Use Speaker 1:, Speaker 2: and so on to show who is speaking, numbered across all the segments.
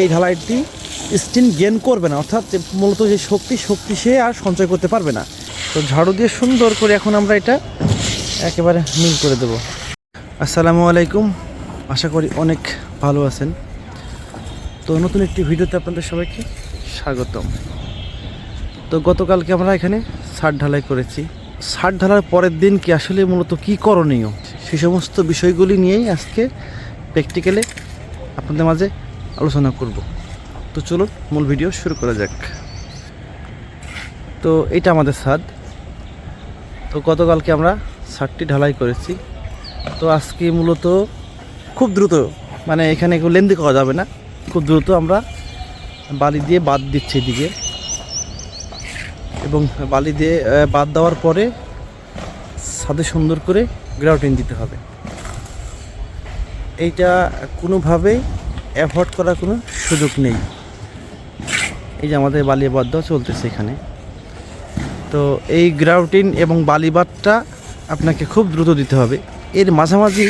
Speaker 1: এই ঢালাইটি স্টিন গেন করবে না, অর্থাৎ মূলত যে শক্তি শক্তি সে আর সঞ্চয় করতে পারবে না। তো ঝাড়ু দিয়ে সুন্দর করে এখন আমরা এটা একেবারে মিল করে দেব। আসসালামু আলাইকুম, আশা করি অনেক ভালো আছেন। তো নতুন একটি ভিডিওতে আপনাদের সবাইকে স্বাগতম। তো গতকালকে আমরা এখানে ছাদ ঢালাই করেছি। ছাদ ঢালার পরের দিন কি আসলে মূলত কি করণীয়? সেই সমস্ত বিষয়গুলি নিয়েই আজকে প্র্যাকটিক্যালে আপনাদের মাঝে আলোচনা করব। তো চলুন, মূল ভিডিও শুরু করা যাক। তো এটা আমাদের ছাদ তো গতকালকে আমরা ছাদটি ঢালাই করেছি। তো আজকে মূলত খুব দ্রুত মানে এখানে কেউ লেন্দি করা যাবে না। খুব দ্রুত আমরা বালি দিয়ে বাদ দিচ্ছি এদিকে। এবং বালি দিয়ে বাদ দেওয়ার পরে ছাদে সুন্দর করে গ্রাউটিং দিতে হবে। এইটা কোনোভাবেই অ্যাভয়েড করার কোনো সুযোগ নেই। এই যে আমাদের বালি বাদ দেওয়া চলতেছে এখানে। তো এই গ্রাউটিন এবং বালিবাদটা আপনাকে খুব দ্রুত দিতে হবে। এর মাঝামাঝি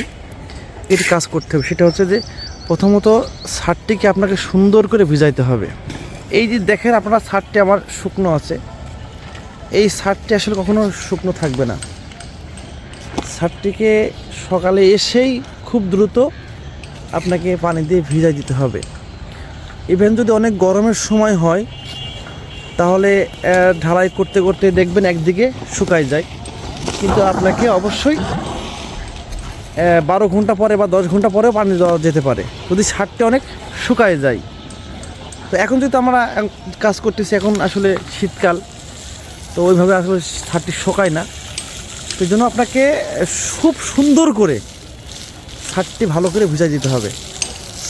Speaker 1: এর কাজ করতে হবে। সেটা হচ্ছে যে প্রথমত ছাদটিকে আপনাকে সুন্দর করে ভিজাইতে হবে। এই যে দেখেন আপনার ছাদটি আমার শুকনো আছে। এই ছাদটি আসলে কখনো শুকনো থাকবে না। ছাদটিকে সকালে এসেই খুব দ্রুত আপনাকে পানি দিয়ে ভিজাই দিতে হবে। ইভেন যদি অনেক গরমের সময় হয়, তাহলে ঢালাই করতে করতে দেখবেন একদিকে শুকায় যায়। কিন্তু আপনাকে অবশ্যই বারো ঘণ্টা পরে বা দশ ঘণ্টা পরেও পানি দেওয়া যেতে পারে। যদি ছাদটি অনেক শুকায় যায়। তো এখন যেহেতু আমরা কাজ করতেছি, এখন আসলে শীতকাল, তো ওইভাবে আসলে ছাদটি শোকায় না। এই জন্য আপনাকে খুব সুন্দর করে ছাদটি ভালো করে ভিজাই দিতে হবে।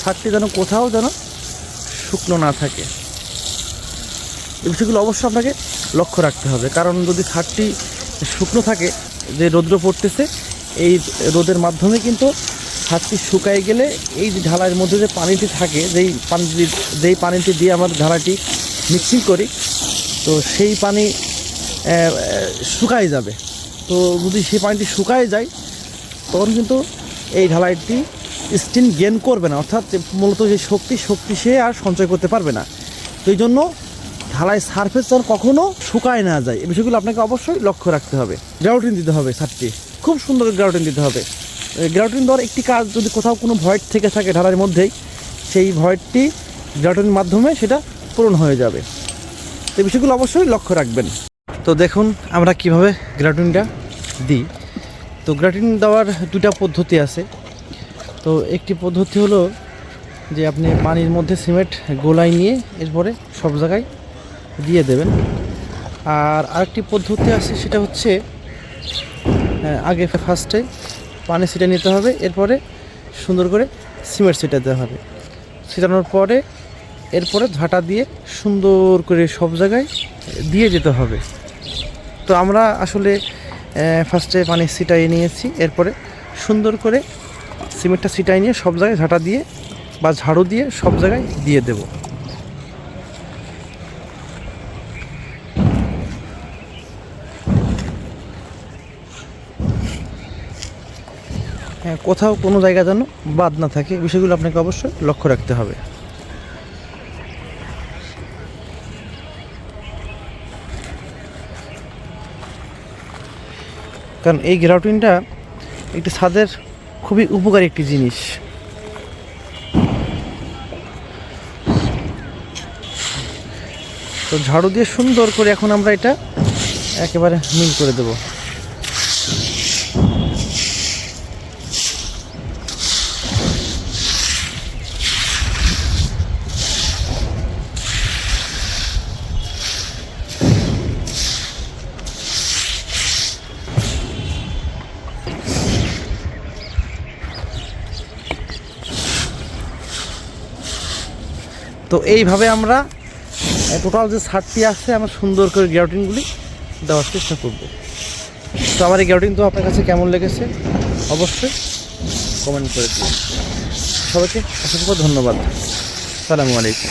Speaker 1: ছাদটি যেন কোথাও যেন শুকনো না থাকে। এই বিষয়গুলো অবশ্যই আপনাকে লক্ষ্য রাখতে হবে। কারণ যদি ছাদটি শুকনো থাকে, যে রৌদ্র পড়তেছে, এই রোদের মাধ্যমে কিন্তু ছাদটি শুকায় গেলে এই যে ঢালাইয়ের মধ্যে যে পানিটি থাকে, যেই পানিটি যেই পানিটি দিয়ে আমরা ঢালাইটি মিক্সিং করি, তো সেই পানি শুকায় যাবে। তো যদি সেই পানিটি শুকায় যায়, তখন কিন্তু এই ঢালাইটি স্টিন গেন করবে না, অর্থাৎ মূলত যে শক্তি শক্তি সে আর সঞ্চয় করতে পারবে না। এই জন্য ঢালাই সারফেস যেন কখনও শুকায় না যায় এই বিষয়গুলো আপনাকে অবশ্যই লক্ষ্য রাখতে হবে। গ্রাউটিন দিতে হবে ছাদটি খুব সুন্দর গ্রাউটিন দিতে হবে। গ্রাউটিন দেওয়ার একটি কাজ যদি কোথাও কোনো ভয়েড থেকে থাকে ঢালাইয়ের মধ্যেই, সেই ভয়েডটি গ্রাউটিনের মাধ্যমে সেটা পূরণ হয়ে যাবে। এই বিষয়গুলো অবশ্যই লক্ষ্য রাখবেন। তো দেখুন আমরা কীভাবে গ্রাউটিনটা দিই। তো গ্রাটিন দেওয়ার দুটা পদ্ধতি আছে। তো একটি পদ্ধতি হলো যে আপনি পানির মধ্যে সিমেন্ট গোলাই নিয়ে এরপরে সব জায়গায় দিয়ে দেবেন। আর আরেকটি পদ্ধতি আছে, সেটা হচ্ছে আগে ফার্স্টে পানি ছিটে নিতে হবে, এরপরে সুন্দর করে সিমেন্ট ছিটাতে হবে। ছিটানোর পরে এরপরে ঝাঁটা দিয়ে সুন্দর করে সব জায়গায় দিয়ে যেতে হবে। তো আমরা আসলে ফার্স্টে পানি ছিটাই নিয়েছি, এরপরে সুন্দর করে সিমেন্টটা ছিটাই নিয়ে সব জায়গায় ঝাঁটা দিয়ে বা ঝাড়ু দিয়ে সব জায়গায় দিয়ে দেব। হ্যাঁ কোথাও কোনো জায়গা যেন বাদ না থাকে বিষয়গুলো আপনাকে অবশ্যই লক্ষ্য রাখতে হবে। কারণ এই গ্রাউটিনটা একটি ছাদের খুবই উপকারী একটি জিনিস। তো ঝাড়ু দিয়ে সুন্দর করে এখন আমরা এটা একেবারে মিল করে দেব। তো এইভাবে আমরা টোটাল যে ছাদটি আসছে আমরা সুন্দর করে গ্যাউটিনগুলি দেওয়ার চেষ্টা করব। তো আমার এই গ্যাউটিন তো আপনার কাছে কেমন লেগেছে? অবশ্যই কমেন্ট করে দিন সবাইকে অসংখ্য ধন্যবাদ। সালামু আলাইকুম।